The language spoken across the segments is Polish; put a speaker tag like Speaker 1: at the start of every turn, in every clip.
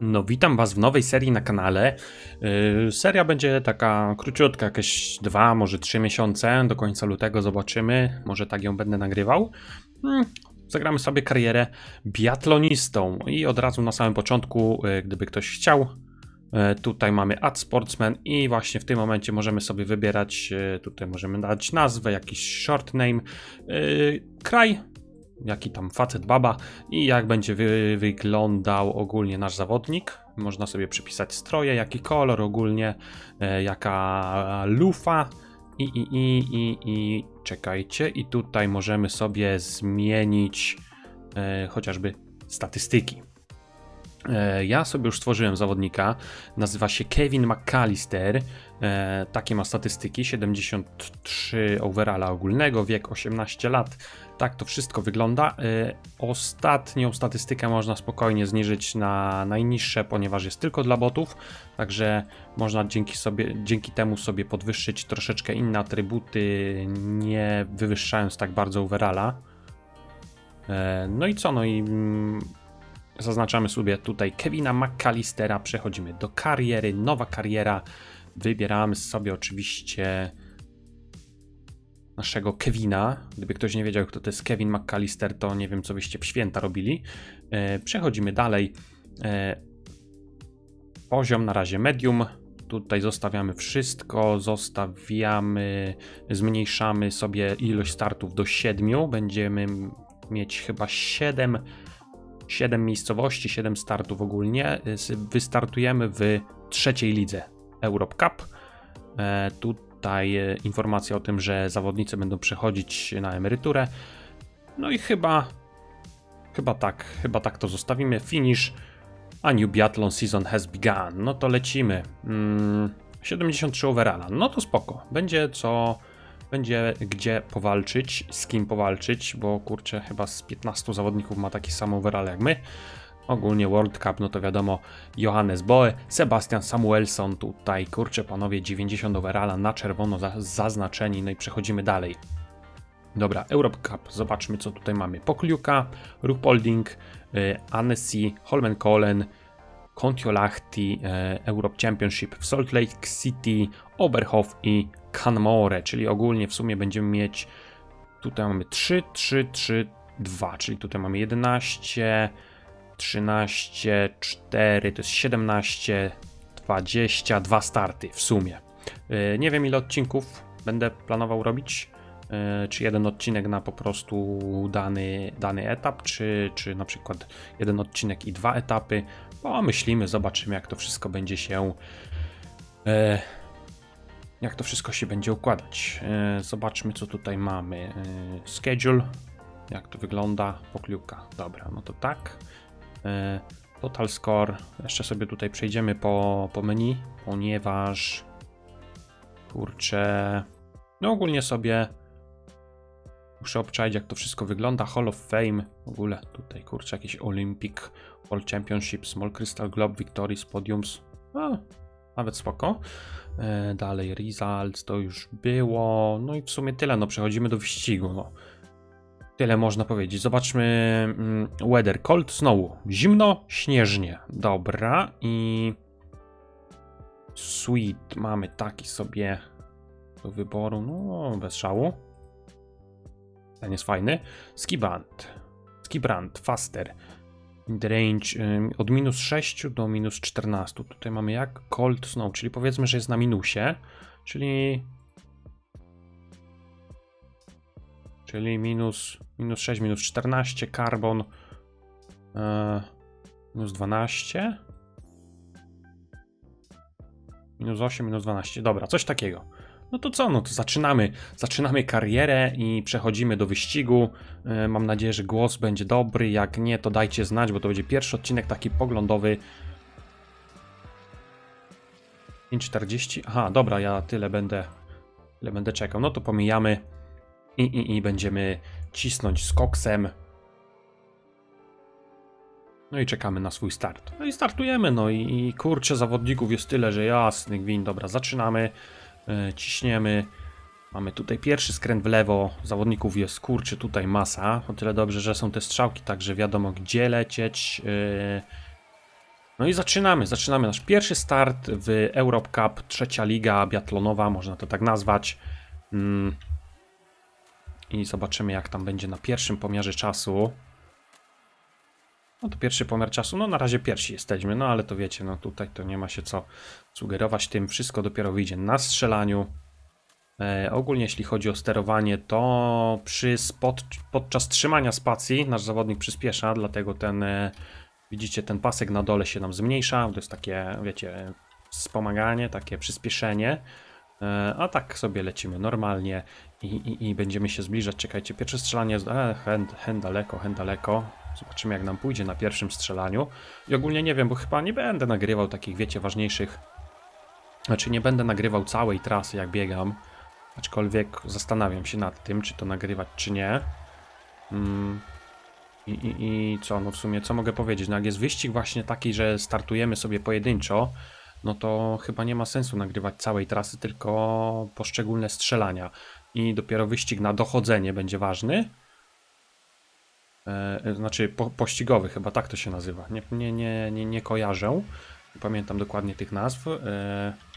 Speaker 1: No, witam Was w nowej serii na kanale. Yy, seria będzie taka króciutka, jakieś dwa, może trzy miesiące. Do końca lutego zobaczymy. Może tak ją będę nagrywał. Hmm, zagramy sobie karierę biatlonistą. I od razu na samym początku, yy, gdyby ktoś chciał, yy, tutaj mamy Ad Sportsman i właśnie w tym momencie możemy sobie wybierać, yy, tutaj możemy dać nazwę, jakiś short name, yy, kraj, jaki tam facet, baba i jak będzie wy wyglądał ogólnie nasz zawodnik. Można sobie przypisać stroje, jaki kolor ogólnie, e, jaka lufa i, i, i, i, i czekajcie. I tutaj możemy sobie zmienić e, chociażby statystyki. E, Ja sobie już stworzyłem zawodnika, nazywa się Kevin McAllister. E, takie ma statystyki: 73 overalla ogólnego, wiek 18 lat. Tak to wszystko wygląda. E, Ostatnią statystykę można spokojnie zniżyć na najniższe, ponieważ jest tylko dla botów. Także można dzięki, sobie, dzięki temu sobie podwyższyć troszeczkę inne atrybuty, nie wywyższając tak bardzo overalla. No i co? No i mm, Zaznaczamy sobie tutaj Kevina McAllistera, przechodzimy do kariery, nowa kariera. Wybieramy sobie oczywiście naszego Kevina. Gdyby ktoś nie wiedział, kto to jest Kevin McAllister, to nie wiem, co byście w święta robili. E, przechodzimy dalej. E, poziom na razie medium. Tutaj zostawiamy wszystko, zostawiamy, zmniejszamy sobie ilość startów do 7. Będziemy mieć chyba 7 7 miejscowości, 7 startów ogólnie. Wystartujemy w trzeciej lidze Europe Cup. E, tutaj e, informacja o tym, że zawodnicy będą przechodzić na emeryturę. No i chyba chyba tak, chyba tak to zostawimy. Finish. A new biathlon season has begun. No to lecimy. Mm, 73 overalla. No to spoko. Będzie co będzie gdzie powalczyć, z kim powalczyć, bo kurczę, chyba z 15 zawodników ma taki sam overall jak my. Ogólnie World Cup, no to wiadomo, Johannes Boe, Sebastian Samuelson, tutaj kurczę panowie, 90 overalla na czerwono za, zaznaczeni, no i przechodzimy dalej. Dobra, Europe Cup, zobaczmy co tutaj mamy. Pokliuka, Ruhpolding, y, Annecy, Holmenkollen, Kontiolahti, e, Europe Championship w Salt Lake City, Oberhof i Canmore, czyli ogólnie w sumie będziemy mieć tutaj mamy 3, 3, 3, 2, czyli tutaj mamy 11, 13, 4, to jest 17, 22 starty w sumie. E, Nie wiem ile odcinków będę planował robić, e, czy jeden odcinek na po prostu dany, dany etap, czy, czy na przykład jeden odcinek i dwa etapy. Pomyślimy, zobaczymy jak to wszystko będzie się e, jak to wszystko się będzie układać. E, zobaczmy co tutaj mamy. E, schedule, jak to wygląda, pokliuka. Dobra, no to tak. E, total score. Jeszcze sobie tutaj przejdziemy po, po menu, ponieważ kurczę, no ogólnie sobie Muszę obczaić, jak to wszystko wygląda. Hall of Fame, w ogóle tutaj, kurczę, jakiś Olympic, World Championship, Small Crystal Globe, Victories, Podiums. A, nawet spoko. E, dalej, Results, to już było. No i w sumie tyle, no przechodzimy do wyścigu. No. Tyle można powiedzieć. Zobaczmy mm, weather. Cold snow. Zimno, śnieżnie. Dobra. I sweet mamy taki sobie do wyboru. No, bez szału. Ten jest fajny. Skiband. Skibrand, faster. In the range ym, od minus 6 do minus 14. Tutaj mamy jak? Cold snow, czyli powiedzmy, że jest na minusie. Czyli. Czyli minus, minus 6, minus 14. Carbon. e, minus 12. Minus 8, minus 12. Dobra, coś takiego. No to co, no to zaczynamy, zaczynamy karierę i przechodzimy do wyścigu. E, Mam nadzieję, że głos będzie dobry. Jak nie, to dajcie znać, bo to będzie pierwszy odcinek taki poglądowy. 5.40. Aha, dobra, ja tyle będę, tyle będę czekał. No to pomijamy i, i, i będziemy cisnąć z koksem. No i czekamy na swój start. No i startujemy, no i, i kurczę, zawodników jest tyle, że jasny gwint. Dobra, zaczynamy. E, ciśniemy. Mamy tutaj pierwszy skręt w lewo. Zawodników jest kurczy tutaj masa. O tyle dobrze, że są te strzałki, także wiadomo gdzie lecieć. E, No i zaczynamy, zaczynamy nasz pierwszy start w Europe Cup, trzecia liga biatlonowa, można to tak nazwać. Mm. I zobaczymy jak tam będzie na pierwszym pomiarze czasu. No to pierwszy pomiar czasu, no na razie pierwsi jesteśmy, no ale to wiecie, no tutaj to nie ma się co sugerować tym, wszystko dopiero wyjdzie na strzelaniu. E, ogólnie jeśli chodzi o sterowanie, to przy spod, podczas trzymania spacji nasz zawodnik przyspiesza, dlatego ten, e, widzicie, ten pasek na dole się nam zmniejsza, to jest takie, wiecie, wspomaganie, takie przyspieszenie. E, a tak sobie lecimy normalnie i, i, i będziemy się zbliżać. Czekajcie, pierwsze strzelanie jest e, hen, hen daleko, hen daleko. Zobaczymy jak nam pójdzie na pierwszym strzelaniu. I ogólnie nie wiem, bo chyba nie będę nagrywał takich, wiecie, ważniejszych... Znaczy nie będę nagrywał całej trasy jak biegam. Aczkolwiek zastanawiam się nad tym, czy to nagrywać, czy nie. Mm. I, i, I co, no w sumie, co mogę powiedzieć? No jak jest wyścig właśnie taki, że startujemy sobie pojedynczo, no to chyba nie ma sensu nagrywać całej trasy, tylko poszczególne strzelania. I dopiero wyścig na dochodzenie będzie ważny. E, znaczy po, pościgowy, chyba tak to się nazywa. Nie, nie, nie, nie, nie kojarzę. Nie pamiętam dokładnie tych nazw. E,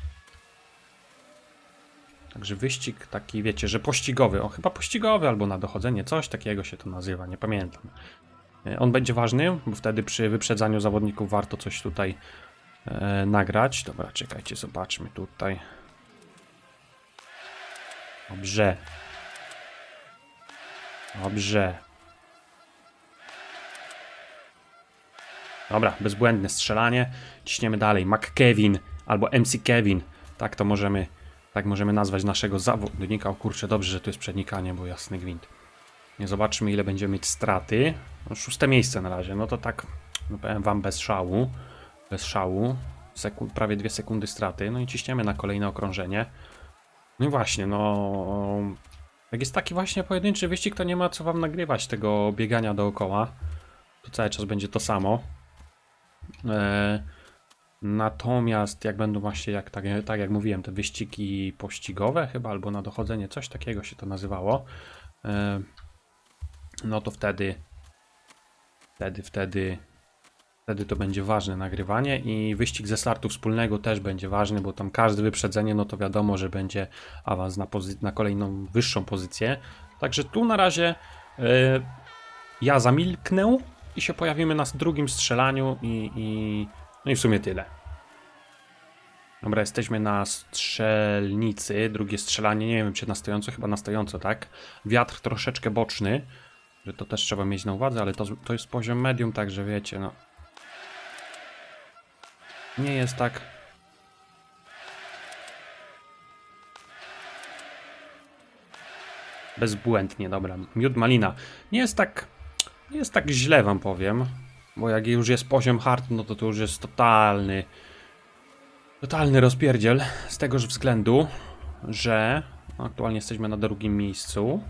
Speaker 1: Także wyścig taki, wiecie, że pościgowy. O, chyba pościgowy albo na dochodzenie, coś takiego się to nazywa, nie pamiętam. E, On będzie ważny, bo wtedy przy wyprzedzaniu zawodników warto coś tutaj e, nagrać. Dobra, czekajcie, zobaczmy tutaj. Dobrze. Dobrze. Dobra, bezbłędne strzelanie. Ciśniemy dalej. McKevin albo MC Kevin. Tak to możemy, tak możemy nazwać naszego zawodnika. O kurczę, dobrze, że tu jest przenikanie, bo jasny gwint. Nie zobaczymy, ile będziemy mieć straty. No, szóste miejsce na razie. No to tak, no powiem wam bez szału. Bez szału. Prawie dwie sekundy straty. No i ciśniemy na kolejne okrążenie. No i właśnie, no. Jak jest taki właśnie pojedynczy wyścig, to nie ma co wam nagrywać tego biegania dookoła. To cały czas będzie to samo. E, natomiast jak będą właśnie, jak, tak, tak jak mówiłem, te wyścigi pościgowe chyba, albo na dochodzenie, coś takiego się to nazywało, e, no to wtedy, wtedy, wtedy, wtedy to będzie ważne nagrywanie i wyścig ze startu wspólnego też będzie ważny, bo tam każde wyprzedzenie, no to wiadomo, że będzie awans na, na kolejną wyższą pozycję. Także tu na razie e, ja zamilknę i się pojawimy na drugim strzelaniu i, i no i w sumie tyle. Dobra, jesteśmy na strzelnicy, drugie strzelanie, nie wiem czy na stojąco, chyba na stojąco, tak? Wiatr troszeczkę boczny, że to też trzeba mieć na uwadze, ale to, to jest poziom medium, także wiecie, no. Nie jest tak. Bezbłędnie, dobra. Miód malina. Nie jest tak nie jest tak źle wam powiem, bo jak już jest poziom hard, no to to już jest totalny totalny rozpierdziel z tegoż względu, że aktualnie jesteśmy na drugim miejscu.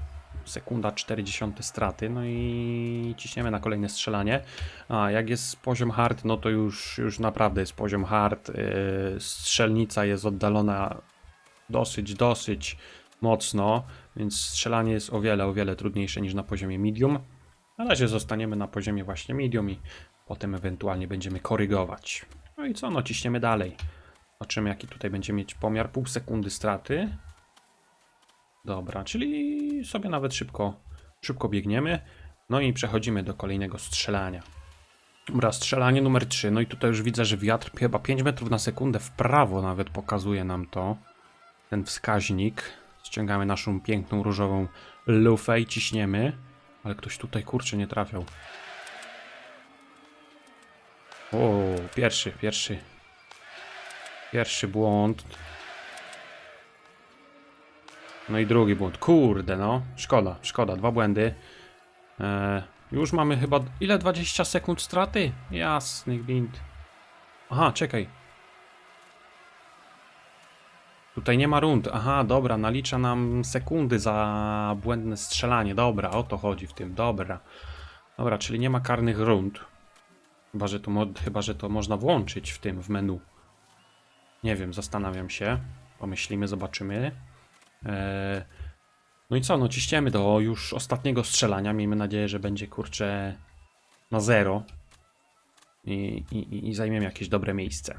Speaker 1: Sekunda 40 straty, no i ciśniemy na kolejne strzelanie. A jak jest poziom hard, no to już, już naprawdę jest poziom hard. Yy, strzelnica jest oddalona dosyć, dosyć mocno, więc strzelanie jest o wiele, o wiele trudniejsze niż na poziomie medium. Na razie zostaniemy na poziomie właśnie medium i potem ewentualnie będziemy korygować. No i co, no ciśniemy dalej. Zobaczymy jaki tutaj będzie mieć pomiar. Pół sekundy straty. Dobra, czyli sobie nawet szybko, szybko biegniemy. No i przechodzimy do kolejnego strzelania. Dobra, strzelanie numer 3. No i tutaj już widzę, że wiatr chyba 5 metrów na sekundę w prawo nawet pokazuje nam to. Ten wskaźnik. Ściągamy naszą piękną różową lufę i ciśniemy. Ale ktoś tutaj kurczę nie trafiał. O, pierwszy, pierwszy. Pierwszy błąd. No i drugi błąd. Kurde, no. Szkoda, szkoda. Dwa błędy. E, już mamy chyba. Ile? 20 sekund straty? Jasny gwint. Aha, czekaj. Tutaj nie ma rund. Aha, dobra, nalicza nam sekundy za błędne strzelanie. Dobra, o to chodzi w tym. Dobra. Dobra, czyli nie ma karnych rund. Chyba, że to, chyba, że to można włączyć w tym, w menu. Nie wiem, zastanawiam się. Pomyślimy, zobaczymy. Eee, no i co, no ciśniemy do już ostatniego strzelania. Miejmy nadzieję, że będzie kurczę na zero. i, i, i zajmiemy jakieś dobre miejsce.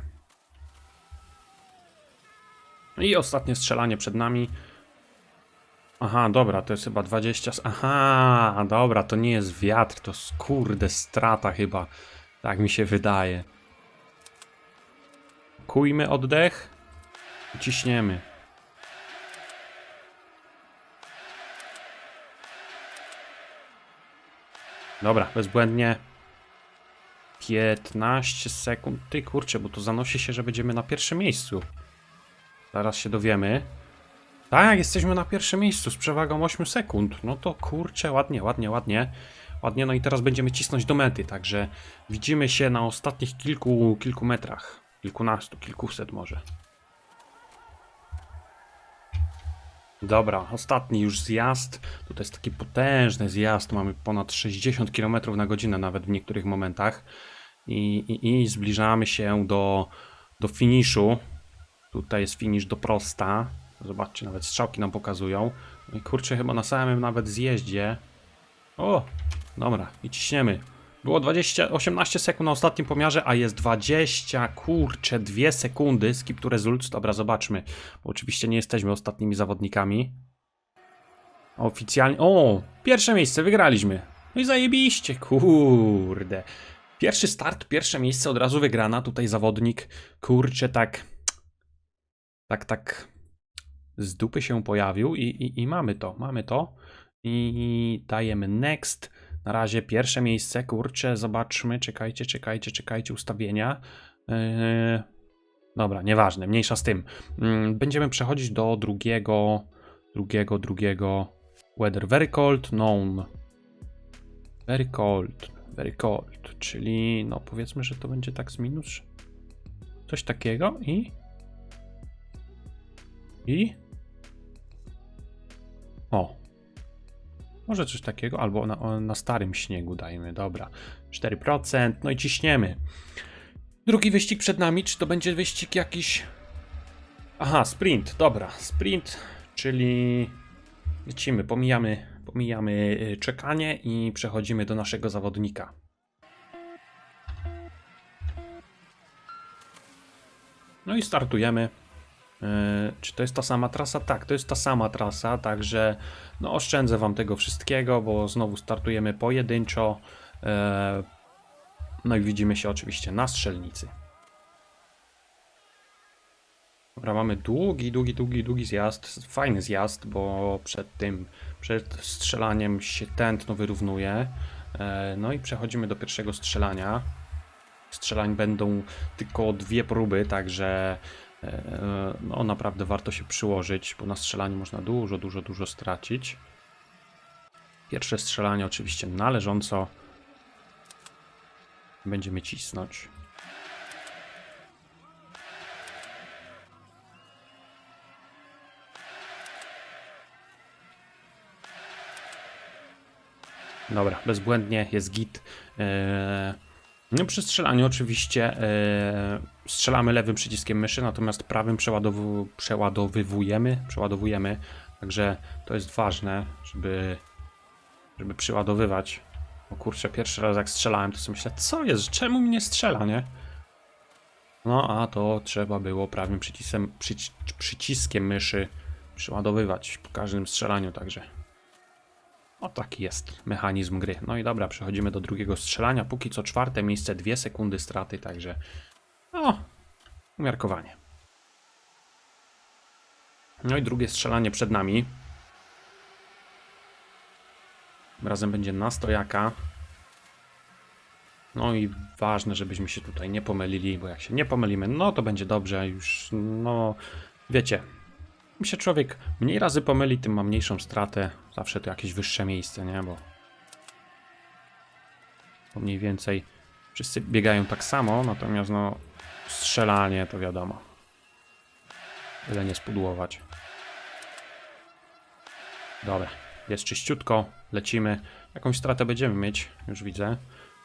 Speaker 1: I ostatnie strzelanie przed nami. Aha, dobra, to jest chyba 20. s- Aha, dobra, to nie jest wiatr, to jest, kurde strata chyba. Tak mi się wydaje. Kujmy oddech i ciśniemy. Dobra, bezbłędnie. 15 sekund. Ty kurczę, bo to zanosi się, że będziemy na pierwszym miejscu. Zaraz się dowiemy. Tak, jesteśmy na pierwszym miejscu z przewagą 8 sekund. No to kurczę, ładnie, ładnie, ładnie. Ładnie, no i teraz będziemy cisnąć do mety, także widzimy się na ostatnich kilku, kilku metrach. Kilkunastu, kilkuset może. Dobra, ostatni już zjazd. Tutaj jest taki potężny zjazd. Mamy ponad 60 km na godzinę nawet w niektórych momentach. I, i, i zbliżamy się do, do finiszu. Tutaj jest finisz do prosta. Zobaczcie, nawet strzałki nam pokazują. No i kurczę, chyba na samym nawet zjeździe. O, dobra, i ciśniemy. Było 20, 18 sekund na ostatnim pomiarze, a jest 20, kurczę, 2 sekundy. Skip to results. Dobra, zobaczmy. Bo oczywiście nie jesteśmy ostatnimi zawodnikami. Oficjalnie. O! Pierwsze miejsce, wygraliśmy. No i zajebiście, kurde. Pierwszy start, pierwsze miejsce od razu wygrana. Tutaj zawodnik, kurczę, tak. Tak, tak. Z dupy się pojawił i, i, i mamy to, mamy to. I dajemy next. Na razie pierwsze miejsce, kurczę, zobaczmy, czekajcie, czekajcie, czekajcie, ustawienia. Yy, dobra, nieważne, mniejsza z tym. Yy, będziemy przechodzić do drugiego, drugiego, drugiego. Weather very cold, known. Very cold, very cold, czyli no powiedzmy, że to będzie tak z minus. Coś takiego i. I. O, może coś takiego, albo na, na starym śniegu dajmy, dobra. 4%, no i ciśniemy. Drugi wyścig przed nami, czy to będzie wyścig jakiś... Aha, sprint, dobra, sprint, czyli lecimy, pomijamy, pomijamy y, czekanie i przechodzimy do naszego zawodnika. No i startujemy. Yy, Czy to jest ta sama trasa? Tak, to jest ta sama trasa, także no oszczędzę wam tego wszystkiego, bo znowu startujemy pojedynczo. Yy, No i widzimy się oczywiście na strzelnicy. Dobra, mamy długi, długi, długi, długi zjazd. Fajny zjazd, bo przed tym, przed strzelaniem się tętno wyrównuje. Yy, No i przechodzimy do pierwszego strzelania. Strzelań będą tylko dwie próby, także e, no naprawdę warto się przyłożyć, bo na strzelaniu można dużo, dużo, dużo stracić. Pierwsze strzelanie oczywiście należąco będziemy cisnąć. Dobra, bezbłędnie jest git. Eee, no przy strzelaniu oczywiście e, strzelamy lewym przyciskiem myszy, natomiast prawym przeładowu, przeładowywujemy, przeładowujemy. Także to jest ważne, żeby, żeby przeładowywać. O kurczę, pierwszy raz jak strzelałem, to sobie myślę, co jest, czemu mi nie strzela, nie? No a to trzeba było prawym przyciskiem, przyci przyciskiem myszy przeładowywać po każdym strzelaniu, także o taki jest mechanizm gry. No i dobra, przechodzimy do drugiego strzelania. Póki co czwarte miejsce, dwie sekundy straty, także no, umiarkowanie. No i drugie strzelanie przed nami. Razem będzie na stojaka. No i ważne, żebyśmy się tutaj nie pomylili, bo jak się nie pomylimy, no to będzie dobrze. Już, no, wiecie, im się człowiek mniej razy pomyli, tym ma mniejszą stratę. Zawsze to jakieś wyższe miejsce, nie? Bo, bo mniej więcej wszyscy biegają tak samo, natomiast no strzelanie to wiadomo. Tyle nie spudłować. Dobra, jest czyściutko, lecimy. Jakąś stratę będziemy mieć, już widzę.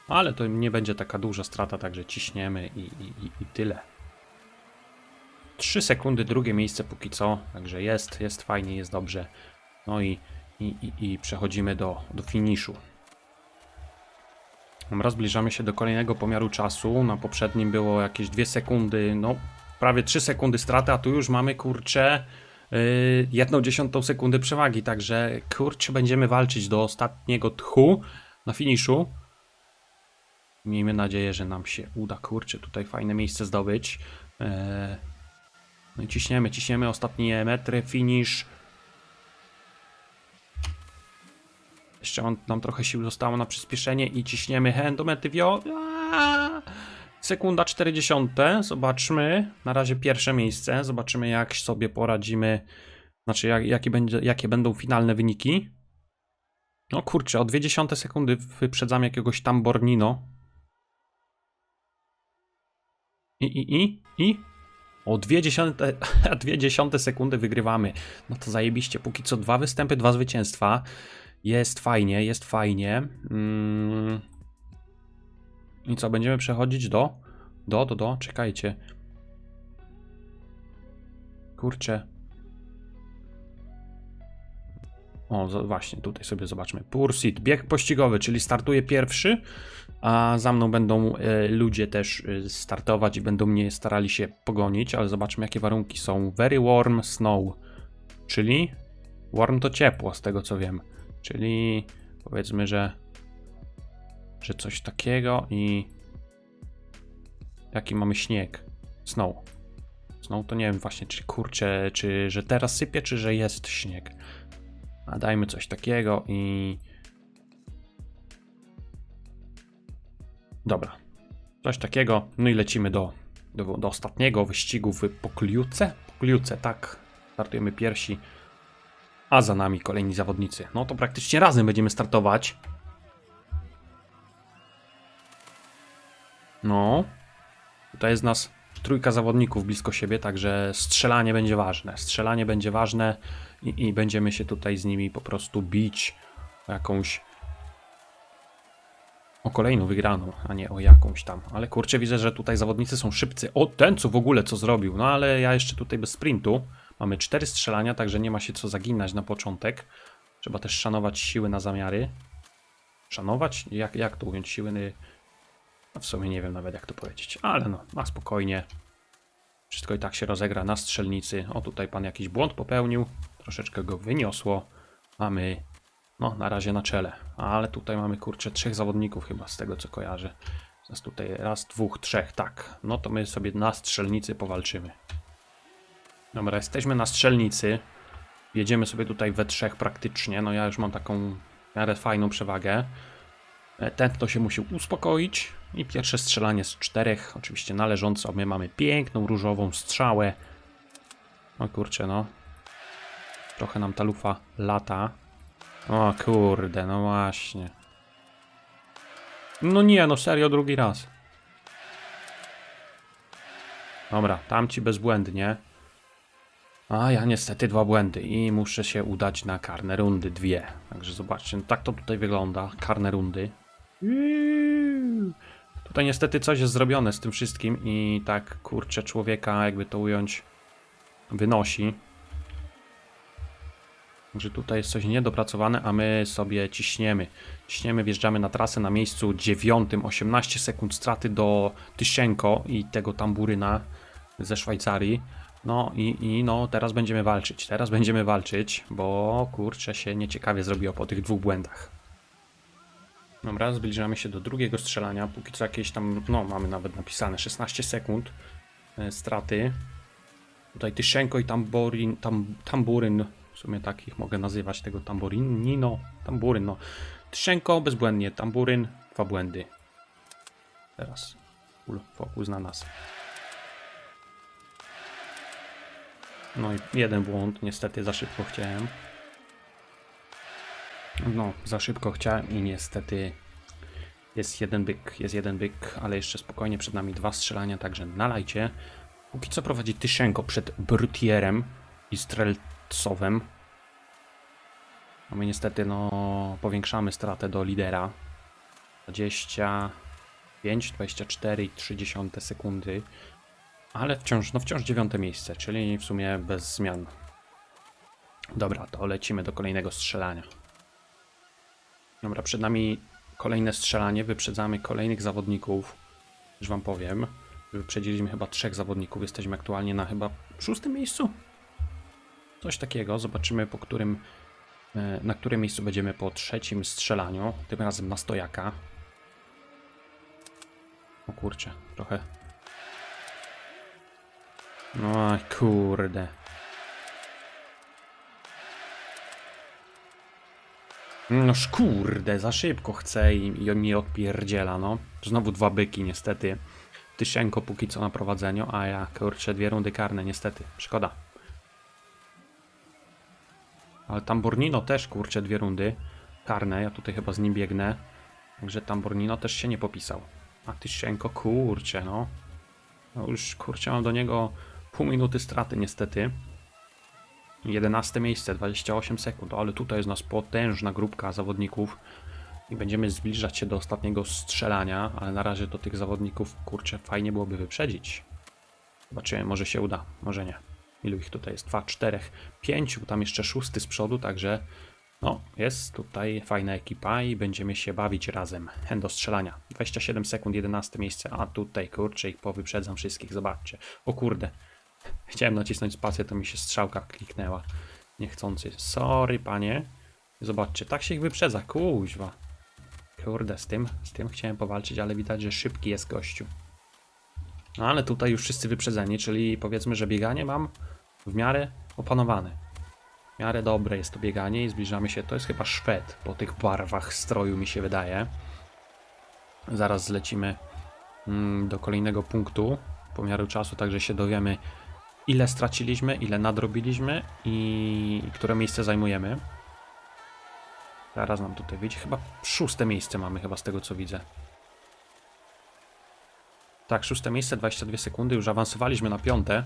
Speaker 1: Ale to nie będzie taka duża strata, także ciśniemy i, i, i, tyle. 3 sekundy, drugie miejsce póki co, także jest, jest fajnie, jest dobrze. No i, i, i, i przechodzimy do, do finiszu. Dobra, zbliżamy się do kolejnego pomiaru czasu. Na poprzednim było jakieś 2 sekundy, no prawie 3 sekundy straty, a tu już mamy kurczę yy, jedną dziesiątą sekundy przewagi, także kurczę będziemy walczyć do ostatniego tchu na finiszu. Miejmy nadzieję, że nam się uda, kurczę, tutaj fajne miejsce zdobyć. Yy, no i ciśniemy, ciśniemy ostatnie metry, finish. Jeszcze on, nam trochę sił zostało na przyspieszenie i ciśniemy hand do mety wio. Sekunda 40. Zobaczmy. Na razie pierwsze miejsce. Zobaczymy, jak sobie poradzimy. Znaczy, jak, jakie, będzie, jakie będą finalne wyniki. No kurczę, o 0,2 sekundy wyprzedzam jakiegoś Tambornino. I, i, i, i. O 0,2 sekundy wygrywamy. No to zajebiście. Póki co dwa występy, dwa zwycięstwa. Jest fajnie, jest fajnie. Mm. I co, będziemy przechodzić do? Do, do, do, czekajcie. Kurczę. O, właśnie, tutaj sobie zobaczmy. Pursuit, bieg pościgowy, czyli startuje pierwszy, a za mną będą e, ludzie też e, startować i będą mnie starali się pogonić, ale zobaczmy jakie warunki są. Very warm snow, czyli warm to ciepło, z tego co wiem. Czyli powiedzmy, że że coś takiego i jaki mamy śnieg. Snow. Snow to nie wiem właśnie, czy kurczę, czy że teraz sypie, czy że jest śnieg. A dajmy coś takiego i. Dobra. Coś takiego. No i lecimy do, do, do ostatniego wyścigu w Pokliuce. Pokliuce, tak. Startujemy pierwsi. A za nami kolejni zawodnicy. No to praktycznie razem będziemy startować. No. Tutaj jest nas trójka zawodników blisko siebie, także strzelanie będzie ważne. Strzelanie będzie ważne i, i będziemy się tutaj z nimi po prostu bić o jakąś. O kolejną wygraną, a nie o jakąś tam. Ale kurczę, widzę, że tutaj zawodnicy są szybcy. O, ten co w ogóle co zrobił. No ale ja jeszcze tutaj bez sprintu. Mamy cztery strzelania, także nie ma się co zaginać na początek. Trzeba też szanować siły na zamiary. Szanować? Jak, jak to ująć? Siły. No w sumie nie wiem nawet jak to powiedzieć, ale no, na spokojnie. Wszystko i tak się rozegra na strzelnicy. O, tutaj pan jakiś błąd popełnił. Troszeczkę go wyniosło. Mamy, no, na razie na czele. Ale tutaj mamy, kurczę, trzech zawodników chyba, z tego co kojarzę. Teraz tutaj raz, dwóch, trzech, tak. No to my sobie na strzelnicy powalczymy. Dobra, jesteśmy na strzelnicy. Jedziemy sobie tutaj we trzech praktycznie. No ja już mam taką miarę fajną przewagę. E, Ten to się musi uspokoić. I pierwsze strzelanie z czterech, oczywiście należąco. My mamy piękną różową strzałę. O kurczę, no. Trochę nam ta lufa lata. O kurde, no właśnie. No nie, no serio, drugi raz. Dobra, tamci bezbłędnie. A ja niestety dwa błędy i muszę się udać na karne rundy, dwie. Także zobaczcie, no tak to tutaj wygląda, karne rundy. Tutaj niestety coś jest zrobione z tym wszystkim i tak kurczę człowieka, jakby to ująć, wynosi. Także tutaj jest coś niedopracowane, a my sobie ciśniemy. Ciśniemy, wjeżdżamy na trasę na miejscu dziewiątym, 18 sekund straty do Tyszenko i tego tamburyna ze Szwajcarii. No i, i no teraz będziemy walczyć, teraz będziemy walczyć, bo kurczę się nieciekawie zrobiło po tych dwóch błędach. Dobra, zbliżamy się do drugiego strzelania. Póki co jakieś tam, no mamy nawet napisane 16 sekund e, straty. Tutaj Tyszenko i tamborin, tam, tamburyn, w sumie takich mogę nazywać tego tamburin, Nino, tamburyn, no. Tyszenko bezbłędnie, tamburyn, dwa błędy. Teraz full fokus na nas. No i jeden błąd, niestety za szybko chciałem. No, za szybko chciałem i niestety jest jeden byk, jest jeden byk, ale jeszcze spokojnie przed nami dwa strzelania, także nalajcie. Póki co prowadzi Tyszenko przed Brutierem i Strelcowem. A my niestety no powiększamy stratę do lidera. 25, 24 i 30 sekundy. Ale wciąż, no wciąż dziewiąte miejsce, czyli w sumie bez zmian. Dobra, to lecimy do kolejnego strzelania. Dobra, przed nami kolejne strzelanie, wyprzedzamy kolejnych zawodników. Już wam powiem. Wyprzedziliśmy chyba trzech zawodników. Jesteśmy aktualnie na chyba szóstym miejscu. Coś takiego. Zobaczymy po którym, e, na którym miejscu będziemy po trzecim strzelaniu. Tym razem na stojaka. O kurczę, trochę. No kurde. Noż kurde, za szybko chce i, i mnie odpierdziela, no. Znowu dwa byki, niestety. Tyszenko póki co na prowadzeniu, a ja, kurczę, dwie rundy karne, niestety. Szkoda. Ale Tambornino też, kurczę, dwie rundy karne. Ja tutaj chyba z nim biegnę. Także Tambornino też się nie popisał. A Tyszenko, kurczę, no. no. Już, kurczę, mam do niego pół minuty straty, niestety. 11 miejsce, 28 sekund, ale tutaj jest nas potężna grupka zawodników i będziemy zbliżać się do ostatniego strzelania, ale na razie do tych zawodników, kurczę, fajnie byłoby wyprzedzić. Zobaczymy, może się uda, może nie. Ilu ich tutaj jest? 2, 4, 5, tam jeszcze szósty z przodu, także no, jest tutaj fajna ekipa i będziemy się bawić razem. Hen do strzelania. 27 sekund, 11 miejsce, a tutaj, kurczę, ich powyprzedzam wszystkich, zobaczcie. O kurde, Chciałem nacisnąć spację, to mi się strzałka kliknęła. Niechcący. Sorry, panie. Zobaczcie, tak się ich wyprzedza, kuźwa. Kurde, z tym, z tym chciałem powalczyć, ale widać, że szybki jest gościu. No ale tutaj już wszyscy wyprzedzeni, czyli powiedzmy, że bieganie mam w miarę opanowane. W miarę dobre jest to bieganie i zbliżamy się, to jest chyba Szwed po tych barwach stroju mi się wydaje. Zaraz zlecimy mm, do kolejnego punktu pomiaru czasu, także się dowiemy ile straciliśmy, ile nadrobiliśmy i, które miejsce zajmujemy. Zaraz nam tutaj wyjdzie. Chyba szóste miejsce mamy chyba z tego co widzę. Tak, szóste miejsce, 22 sekundy. Już awansowaliśmy na piąte.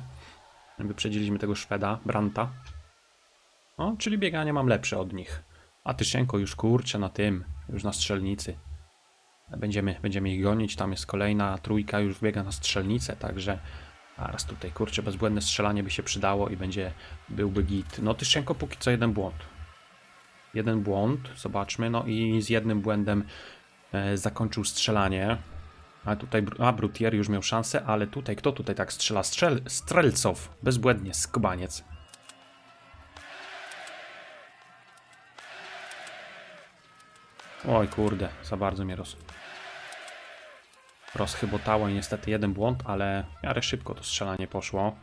Speaker 1: Wyprzedziliśmy tego Szweda, Branta. No, czyli bieganie mam lepsze od nich. A Tyszenko już kurczę na tym, już na strzelnicy. Będziemy, będziemy ich gonić, tam jest kolejna trójka, już biega na strzelnicę, także raz tutaj, kurczę, bezbłędne strzelanie by się przydało i będzie, byłby git. No Tyszenko póki co jeden błąd. Jeden błąd, zobaczmy, no i z jednym błędem e, zakończył strzelanie. A tutaj, a Brutier już miał szansę, ale tutaj, kto tutaj tak strzela? Strzel, Strelcow, bezbłędnie, skubaniec. Oj kurde, za bardzo mnie roz rozchybotało i niestety jeden błąd, ale w miarę szybko to strzelanie poszło.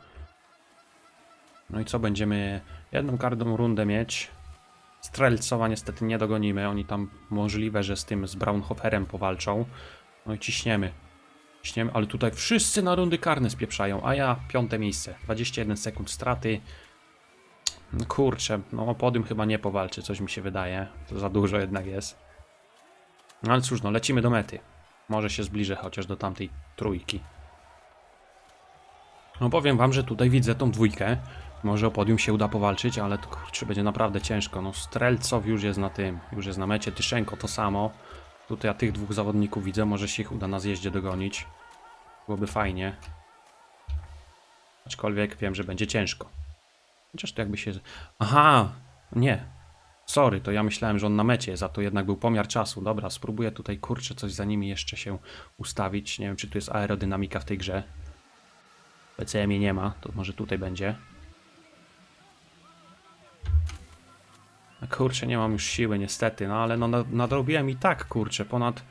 Speaker 1: No i co, będziemy jedną każdą rundę mieć. Strelcowa niestety nie dogonimy, oni tam możliwe, że z tym, z Braunhoferem powalczą. No i ciśniemy. Ciśniemy, ale tutaj wszyscy na rundy karne spieprzają, a ja piąte miejsce. 21 sekund straty. Kurczę, no o podium chyba nie powalczy, coś mi się wydaje. To za dużo jednak jest. No ale cóż, no lecimy do mety. Może się zbliżę chociaż do tamtej trójki. No powiem wam, że tutaj widzę tą dwójkę. Może o podium się uda powalczyć, ale kurczę, będzie naprawdę ciężko. No Strelcow już jest na tym, już jest na mecie. Tyszenko to samo. Tutaj ja tych dwóch zawodników widzę, może się ich uda na zjeździe dogonić. Byłoby fajnie. Aczkolwiek wiem, że będzie ciężko. Chociaż to jakby się... Aha! Nie, Sorry, to ja myślałem, że on na mecie jest, a to jednak był pomiar czasu. Dobra, spróbuję tutaj, kurczę, coś za nimi jeszcze się ustawić. Nie wiem, czy tu jest aerodynamika w tej grze. PCM nie ma, to może tutaj będzie. Kurczę, nie mam już siły niestety, no ale no nadrobiłem i tak, kurczę, ponad...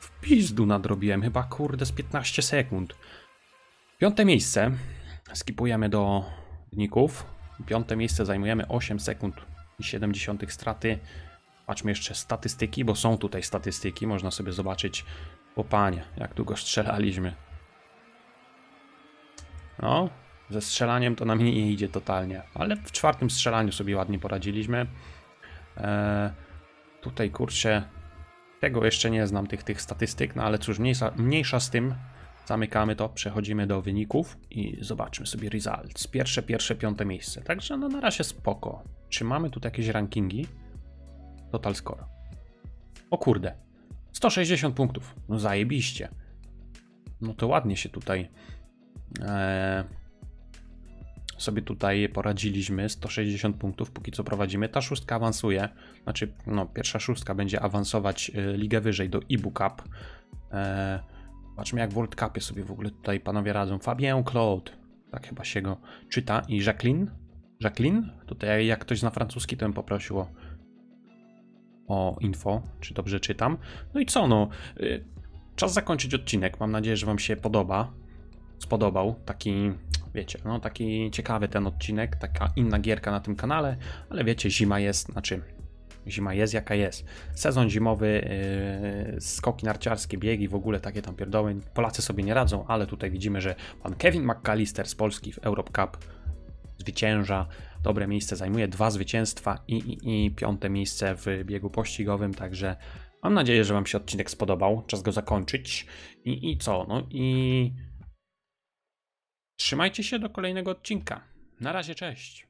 Speaker 1: W pizdu nadrobiłem, chyba kurde z 15 sekund. Piąte miejsce. Skipujemy do wyników. Piąte miejsce zajmujemy 8 sekund 0,7 straty. Patrzmy jeszcze statystyki, bo są tutaj statystyki. Można sobie zobaczyć, o panie, jak długo strzelaliśmy. No, ze strzelaniem to nam nie idzie totalnie, ale w czwartym strzelaniu sobie ładnie poradziliśmy. Eee, tutaj kurczę, tego jeszcze nie znam, tych, tych statystyk, no ale cóż, mniejsza, mniejsza z tym. Zamykamy to, przechodzimy do wyników i zobaczmy sobie results. Pierwsze, pierwsze, piąte miejsce. Także no na razie spoko. Czy mamy tu jakieś rankingi? Total score. O kurde. 160 punktów. No zajebiście. No to ładnie się tutaj e, sobie tutaj poradziliśmy. 160 punktów, póki co prowadzimy. Ta szóstka awansuje. Znaczy, no, pierwsza szóstka będzie awansować y, ligę wyżej do Ibu Cup. E, Zobaczmy, jak w World Cupie sobie w ogóle tutaj panowie radzą. Fabien Claude, tak chyba się go czyta. I Jacqueline. Jacqueline? Tutaj jak ktoś zna francuski, to bym poprosił o, o info, czy dobrze czytam. No i co, no. y, Czas zakończyć odcinek. Mam nadzieję, że Wam się podoba. Spodobał. Taki, wiecie, no taki ciekawy ten odcinek. Taka inna gierka na tym kanale, ale wiecie, zima jest, znaczy zima jest jaka jest. Sezon zimowy, yy, skoki narciarskie, biegi, w ogóle takie tam pierdoły. Polacy sobie nie radzą, ale tutaj widzimy, że pan Kevin McAllister z Polski w Europe Cup zwycięża. Dobre miejsce zajmuje, dwa zwycięstwa i, i, i piąte miejsce w biegu pościgowym, także mam nadzieję, że Wam się odcinek spodobał. Czas go zakończyć. I, i co? No i trzymajcie się do kolejnego odcinka. Na razie, cześć.